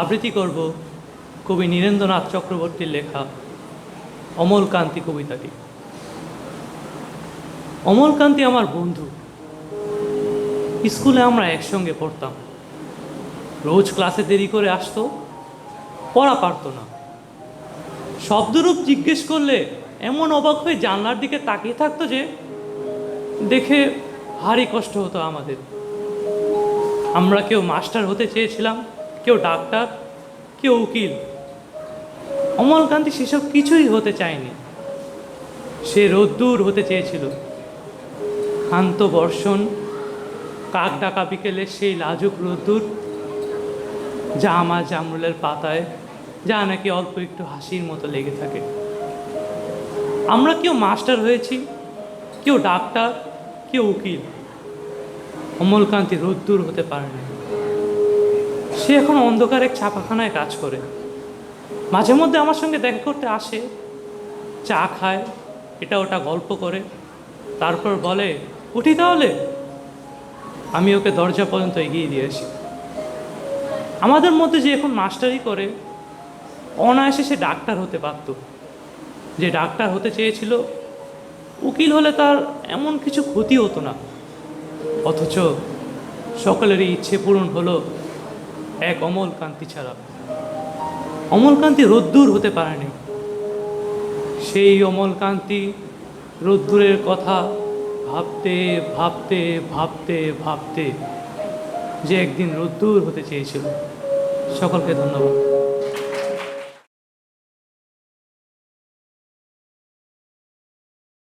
আবৃত্তি করব কবি নীরেন্দ্রনাথ চক্রবর্তীর লেখা অমলকান্তি কবিতাটি। অমলকান্তি আমার বন্ধু, স্কুলে আমরা একসঙ্গে পড়তাম। রোজ ক্লাসে দেরি করে আসতো, পড়া পারতো না। শব্দরূপ জিজ্ঞেস করলে এমন অবাক হয়ে জানলার দিকে তাকিয়ে থাকতো যে দেখে ভারী কষ্ট হতো আমাদের। আমরা কেউ মাস্টার হতে চেয়েছিলাম কেউ ডাক্তার, কেউ উকিল। অমলকান্তি সেসব কিছুই হতে চায়নি। সে রোদ্দুর হতে চেয়েছিল। শান্ত বর্ষণ, কাক ডাকা বিকেলে সেই লাজুক রোদ্দুর যা আমার জামরুলের পাতায়, যা নাকি অল্প একটু হাসির মতো লেগে থাকে। আমরা কেউ মাস্টার হয়েছি, কেউ ডাক্তার, কেউ উকিল। অমলকান্তি রোদ্দুর হতে পারেনি। সে এখন অন্ধকার এক ছাপাখানায় কাজ করে। মাঝে মধ্যে আমার সঙ্গে দেখা করতে আসে, চা খায়, এটা ওটা গল্প করে, তারপর বলে, উঠি তাহলে? আমি ওকে দরজা পর্যন্ত এগিয়ে দিয়ে আসি। আমাদের মধ্যে যে এখন মাস্টারি করে, অনায়াসে সে ডাক্তার হতে পারত। যে ডাক্তার হতে চেয়েছিল, উকিল হলে তার এমন কিছু ক্ষতি হতো না। অথচ সকলেরই ইচ্ছে পূরণ হলো এক অমল কান্তি ছাড়া। অমলকান্তি রোদ্দুর হতে পারেনি সেই অমলকান্তি রোদ্দুরের কথা ভাবতে ভাবতে ভাবতে ভাবতে যে একদিন রোদ্দুর হতে চেয়েছিল। সকলকে ধন্যবাদ।